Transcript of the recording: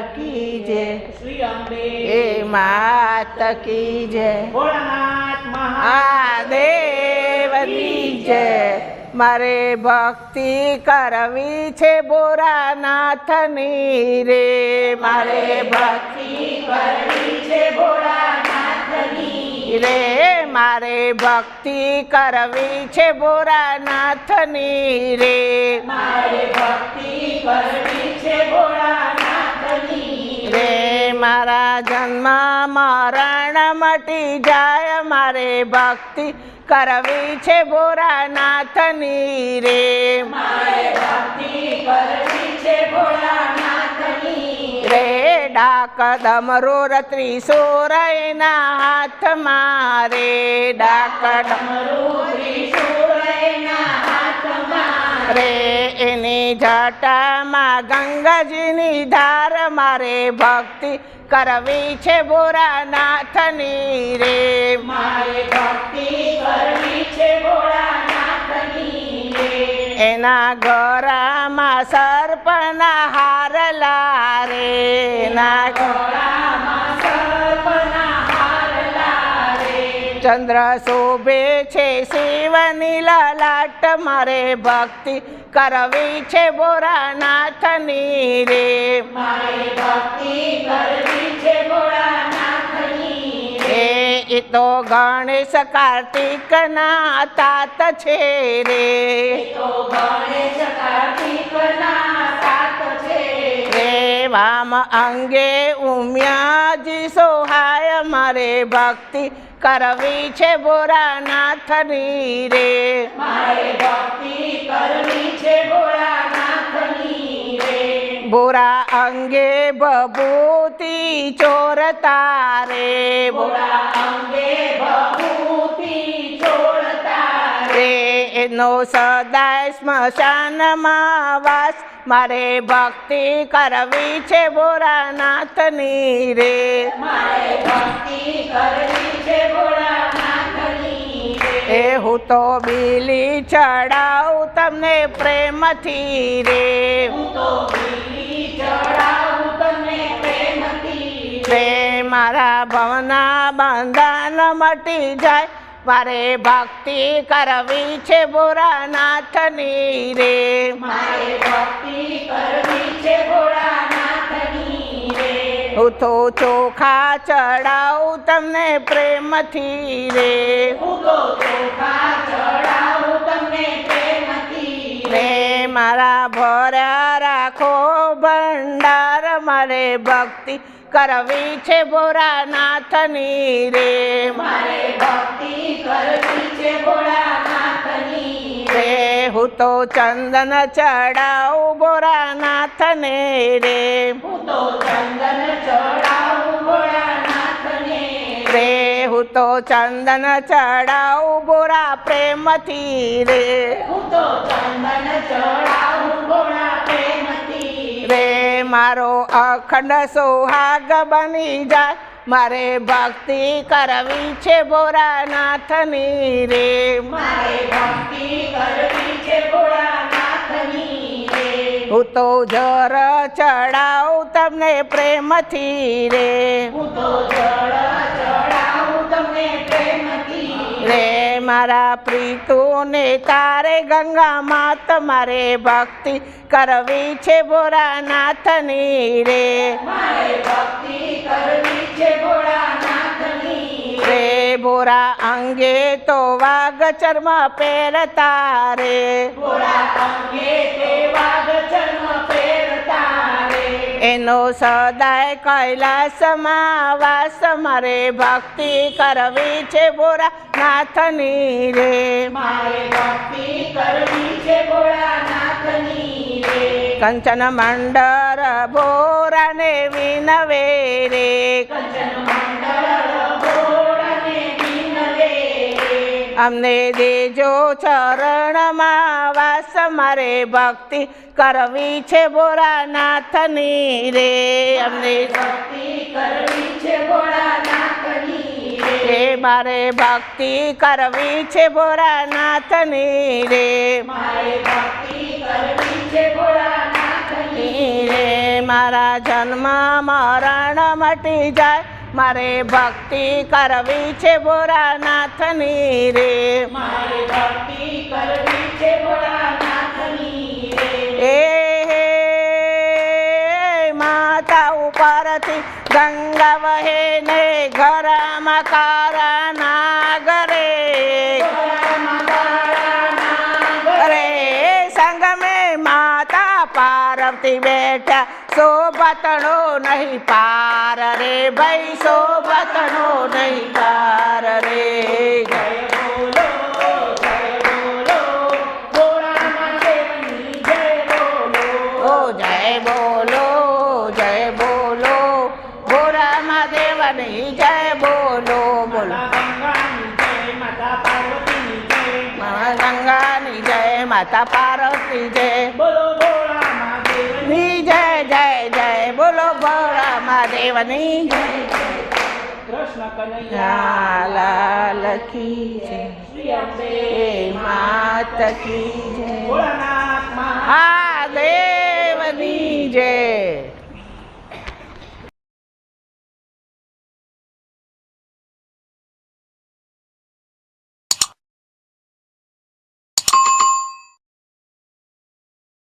કી જય. શ્રી અંબે. એ માત કી જય. ભોળાનાથ મહા આ દેવની જય. મારે ભક્તિ કરવી છે બોરાનાથની રે. મારે ભક્તિ કરવી છે ભોળાનાથની રે મારે ભક્તિ કરવી છે ભોળાનાથની રે. મારે ભક્તિ કરવી છે ભોળાનાથની રે. મારા જન્મ મરણ મટી જાય મારે ભક્તિ કરવી છે ભોળાનાથની રે. મારે ભક્તિ કરવી છે ભોળાનાથની રે ડાક ડમરો ત્રિશુર એના હાથ મારે ડાક રે. એની જટામાં ગંગાજીની ધાર મારે ભક્તિ કરવી છે ભોરાનાથની રે. મારે ભક્તિ કરવી છે ભોળાનાથની રે. એના ગરામાં સર્પના હાર લારે ચંદ્ર શોભે છે શિવની લલાટ, મારે ભક્તિ કરવી છે બોરાનાથની રે. મારે ભક્તિ કરવી છે એ તો ગણેશ કાર્તિકના તાત છે રે. વામ અંગે ઉમિયાજી સોહાય મારે ભક્તિ કરવી છે બોરાનાથની રે. મારે ભક્તિ કરવી છે રે. બોરા અંગે બબૂતી ચોર તારે. ભોરા અંગે છોડતા રે રે એનો સદાય સ્મશાનમાં વાસ મારે ભક્તિ કરવી છે બોરાનાથની રે. મારે ભક્તિ કરવી છે ભોળાનાથની રે. એ હું તો બીલી ચડાવું તમને પ્રેમથી રે. હું તો બીલી ચડાવું તમને પ્રેમથી રે. મારા ભવના બંધન મટી જાય મારે ભક્તિ કરવી છે ભોળાનાથની રે. મારે ભક્તિ કરવી છે ભોળાનાથની રે. હું તો ચોખા ચડાવું તમને પ્રેમથી રે. હું તો ચોખા ચડાવું તમને પ્રેમથી રે. મારા ભર્યા રાખો ભંડાર મારે ભક્તિ કરવી છે ભોળાનાથની રે. મારે ભક્તિ કરવી છે ભોળાનાથની રે. હું તો ચંદન ચડાવું ભોળાનાથને રે. હું તો ચંદન ચડાવું ભોળાનાથને રે. હું તો ચંદન ચડાવું બોરા પ્રેમથી રે. હું તો ચંદન ચડાવું મારો અખંડ સુહાગ બની જાય. મારે ભક્તિ કરવી છે ભોરાનાથની રે. મારે ભક્તિ કરવી છે ભોળાનાથની રે. હું તો જર ચડાવું તમને પ્રેમથી રે. હું તો જર ચડાવું તમને પ્રેમથી રે મારા પ્રીતુને તારે ગંગા માત મારે ભક્તિ કરવી છે બોરાનાથની રે. ભક્તિ કરવી છે ભોળાનાથની રે. રે ભોરા અંગે તો વાઘ ચર્મ પહેરતા રે. ભોળા અંગે તે વાઘ ચર્મ પહેરતા એનો સદાય કૈલાસમાં વાસ મારે ભક્તિ કરવી છે બોરા નાથની રે. મારે ભક્તિ કરવી છે ભોળાનાથની રે. કંચન મંડળ બોરાને વિનવે રે. કંચન અમને દેજો ચરણમાં વાસ મારે ભક્તિ કરવી છે બોરાનાથની રે. અમને ભક્તિ કરવી છે ભોળાનાથની રે. મારે ભક્તિ કરવી છે બોરાનાથની રે. મારે ભક્તિ કરવી છે ભોળાનાથની રે મારા જન્મ મરણ મટી જાય. મારે ભક્તિ કરવી છે ભોળાનાથની રે. મારે ભક્તિ કરવી છે ભોળાનાથની રે. એ હે માતા ઉપરથી ગંગા વહે ને ઘરમાં કારા શોભતણો નહીં પાર રે ભૈસો બતણો નહીં પાર રે. જય પાર્વતી જય. જય કૃષ્ણ કનૈયા લાલ કી જય. શ્રી અંબે માત કી જય. ભોળાનાથ મહા હા